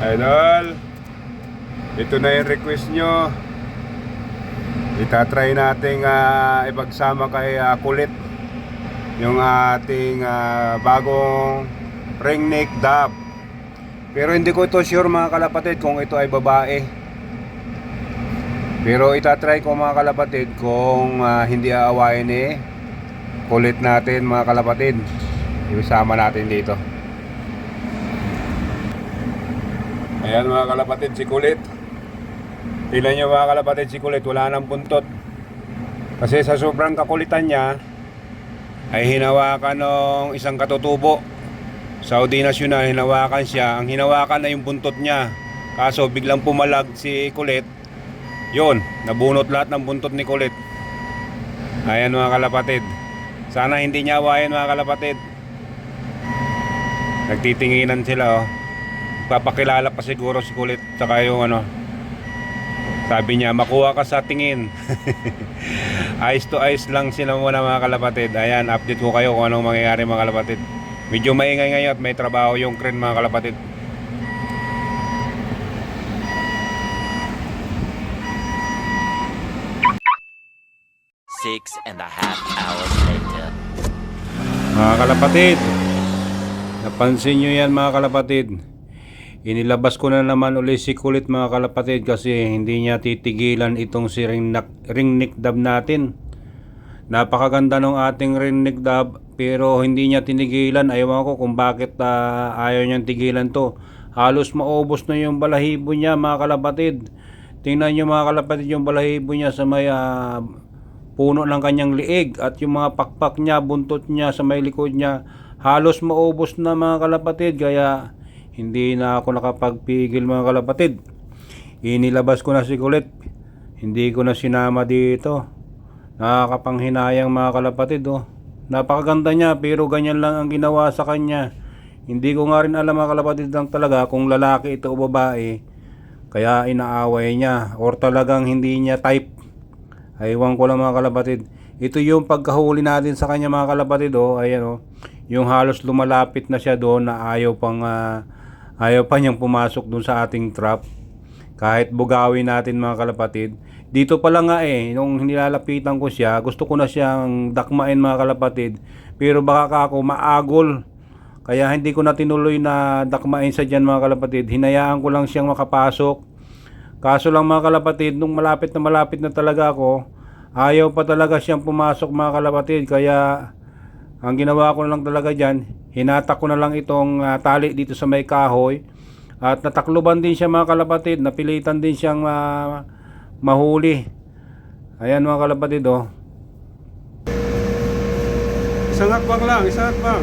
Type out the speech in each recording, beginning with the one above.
Idol, ito na yung request nyo. Itatry nating ah, ipagsama kay ah, Kulit yung ating ah, bagong ring neck dab. Pero hindi ko ito sure mga kalapatid kung ito ay babae. Pero itatry ko mga kalapatid kung ah, hindi aawayin ni Kulit natin mga kalapatid. Isama natin dito. Ayan mga kalapatid, si Kulit. Tingnan nyo mga kalapatid, si Kulit, wala nang buntot. Kasi sa sobrang kakulitan niya, ay hinawakan ng isang katutubo. Saudi National, hinawakan siya. Ang hinawakan na yung buntot niya. Kaso biglang pumalag si Kulit. Yun, nabunot lahat ng buntot ni Kulit. Ayan mga kalapatid. Sana hindi niya awayan mga kalapatid. Nagtitinginan sila oh papakilala pa siguro si Kulit saka yung ano sabi niya makuha ka sa tingin. Eyes to eyes lang sila muna mga kalapatid. Ayan update ko kayo kung anong mangyayari mga kalapatid. Medyo maingay ngayon at may trabaho yung crane mga kalapatid. Six and a half hours later. mga kalapatid napansin nyo yan mga kalapatid inilabas ko na naman uli si Kulit mga kalapatid kasi hindi niya titigilan itong si ring, ring neck dab natin Napakaganda ng ating ring dab pero hindi niya tinigilan. Ayaw ko kung bakit ah, ayaw niyang tigilan to. Halos maubos na yung balahibo niya mga kalapatid. Tingnan niyo mga kalapatid yung balahibo niya sa may ah, puno ng kanyang liig at yung mga pakpak niya, buntot niya sa may likod niya. Halos maubos na mga kalapatid kaya hindi na ako nakapagpigil mga kalapatid. Inilabas ko na si Kulit. Hindi ko na sinama dito. Nakakapanghinayang mga kalapatid oh. Napakaganda niya pero ganyan lang ang ginawa sa kanya. Hindi ko nga rin alam mga kalapatid lang talaga kung lalaki ito o babae. Kaya inaaway niya or talagang hindi niya type. Aywan ko lang mga kalapatid. Ito yung pagkahuli natin sa kanya mga kalapatid oh. Ayan oh. Yung halos lumalapit na siya doon na ayaw pang ah, ayaw pa niyang pumasok doon sa ating trap. Kahit bugawin natin mga kalapatid. Dito pa lang nga eh, nung nilalapitan ko siya, gusto ko na siyang dakmain mga kalapatid. Pero baka ka ako maagol. Kaya hindi ko na tinuloy na dakmain sa dyan mga kalapatid. Hinayaan ko lang siyang makapasok. Kaso lang mga kalapatid, nung malapit na malapit na talaga ako, ayaw pa talaga siyang pumasok mga kalapatid. Kaya ang ginawa ko lang talaga dyan, hinatak ko na lang itong ah, tali dito sa may kahoy. At natakluban din siya mga kalapatid, napilitan din siyang ah, mahuli. Ayan mga kalapatid oh. Isang hakbang lang, isang hakbang.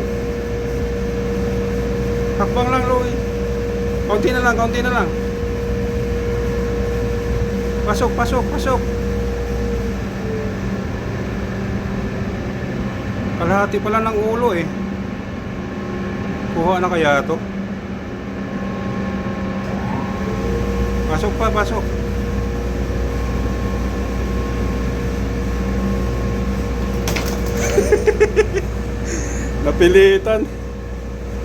Hakbang lang, Louie. Kaunti na lang, kaunti na lang. Pasok, pasok, pasok. Kalahati pala ng ulo eh. Kuha na kaya to? Pasok pa, pasok. Napilitan.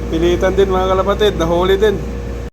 Napilitan din mga kalapatid, nahuli din.